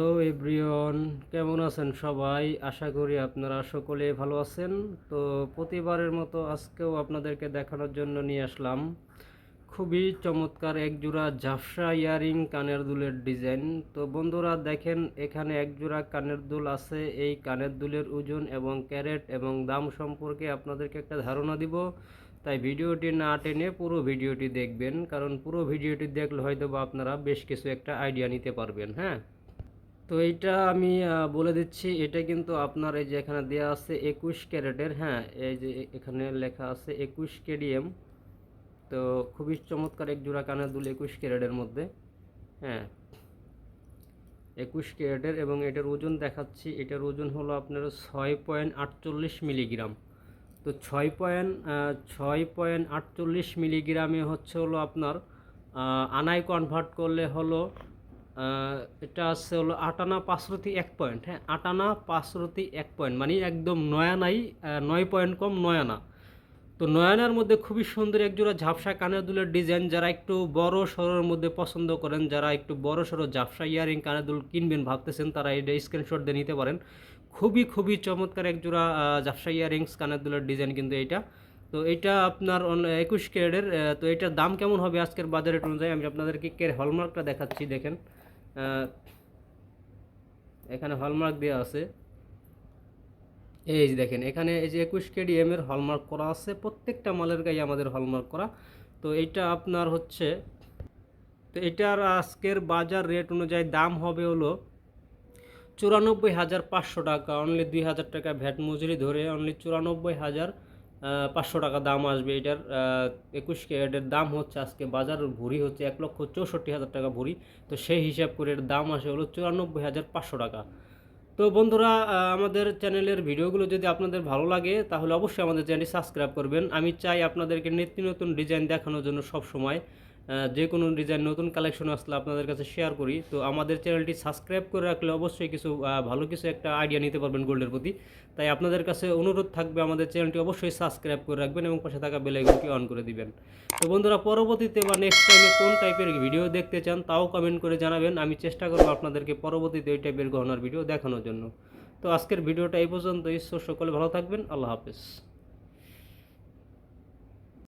Hello everyone কেমন আছেন সবাই? আশা করি আপনারা সকলে ভালো আছেন। তো প্রতিবারের মতো আজকেও আপনাদেরকে দেখানোর জন্য নিয়ে আসলাম খুবই চমৎকার এক জোড়া ঝাপসা ইয়ারিং কানের দুলের ডিজাইন। তো বন্ধুরা, দেখেন এখানে এক জোড়া কানের দুল আছে। এই কানের দুলের ওজন এবং ক্যারেট এবং দাম সম্পর্কে আপনাদেরকে একটা ধারণা দিব। তাই ভিডিওটি না টেনে পুরো ভিডিওটি দেখবেন, কারণ পুরো ভিডিওটি দেখলে হয়তো বা আপনারা বেশ কিছু একটা আইডিয়া নিতে পারবেন হ্যাঁ? তো এইটা আমি বলে দিচ্ছি, এটা কিন্তু আপনার এই যে এখানে দেওয়া আছে একুশ ক্যারেটের হ্যাঁ এই যে এখানে লেখা আছে একুশ কেডিএম তো খুবই চমৎকার এক জোড়া কানের দুল একুশ ক্যারেটের মধ্যে হ্যাঁ। একুশ ক্যারেটের এবং এটার ওজন দেখাচ্ছি, এটার ওজন হলো আপনার ছয় পয়েন্ট আটচল্লিশ মিলিগ্রাম। তো ছয় পয়েন্ট ছয় পয়েন্ট আটচল্লিশ মিলিগ্রামে হচ্ছে হলো আপনার আনায় কনভার্ট করলে হলো এটা আছে হলো আটানা পাঁচরতি এক পয়েন্ট হ্যাঁ? আটানা পাঁচরতি এক পয়েন্ট মানে একদম নয়ানাই নয় পয়েন্ট কম নয়ানা তো নয়নার মধ্যে খুবই সুন্দর একজোড়া ঝাপসা কানের দুলের ডিজাইন, যারা একটু বড় সড়োর মধ্যে পছন্দ করেন, যারা একটু বড় সড়ো ঝাপসা ইয়ারিং কানের দুল কিনবেন ভাবতেছেন, তারা এটা স্ক্রিনশট দিয়ে নিতে পারেন। খুবই খুবই চমৎকার একজোড়া ঝাপসা ইয়ারিংস কানের দুলের ডিজাইন কিন্তু এইটা। তো এটা আপনার একুশ ক্যারেটের তো এটার দাম কেমন হবে আজকের বাজারে অনুযায়ী? আমি আপনাদেরকে কের হলমার্কটা দেখাচ্ছি, দেখেন। এখানে হলমার্ক দেওয়া আছে। এই যে দেখেন, এখানে এই যে একুশ কেডিএম এর হলমার্ক করা আছে, প্রত্যেকটা মালের গায়ে আমাদের হলমার্ক করা। তো এটা আপনার হচ্ছে, তো এটার আজকের বাজার রেট অনুযায়ী দাম হবে হলো চুরানব্বই হাজার পাঁচশো টাকা। অনলি দুই হাজার টাকা ভ্যাট মজুরি ধরে অনলি চুরানব্বই হাজার পাঁচশো টাকা দাম আসবে। এটার একুশ ক্যারেটের দাম হচ্ছে আজকে বাজার ভরি হচ্ছে এক লক্ষ চৌষট্টি হাজার টাকা ভরি তো সেই হিসাব করে এর দাম আসে হলো চুরানব্বই হাজার পাঁচশো টাকা। তো বন্ধুরা আমাদের চ্যানেলের ভিডিওগুলো যদি আপনাদের ভালো লাগে, তাহলে অবশ্যই আমাদের চ্যানেলটি সাবস্ক্রাইব করবেন। আমি চাই আপনাদেরকে নিত্য নতুন ডিজাইন দেখানোর জন্য সব সময়। যে কোনো ডিজাইন নতুন কালেকশন আসলে আপনাদের কাছে শেয়ার করি। তো আমাদের চ্যানেলটি সাবস্ক্রাইব করে রাখলে অবশ্যই কিছু ভালো কিছু একটা আইডিয়া নিতে পারবেন গোল্ডের প্রতি। তাই আপনাদের কাছে অনুরোধ থাকবে, আমাদের চ্যানেলটি অবশ্যই সাবস্ক্রাইব করে রাখবেন এবং পাশে থাকা বেলাইকনটি অন করে দিবেন। তো বন্ধুরা, পরবর্তীতে বা নেক্সট টাইমে কোন টাইপের ভিডিও দেখতে চান, তাও কমেন্ট করে জানাবেন। আমি চেষ্টা করব আপনাদেরকে পরবর্তীতে ওই টাইপের গহনার ভিডিও দেখানোর জন্য। তো আজকের ভিডিওটা এই পর্যন্তই। সকলে ভালো থাকবেন। আল্লাহ হাফেজ।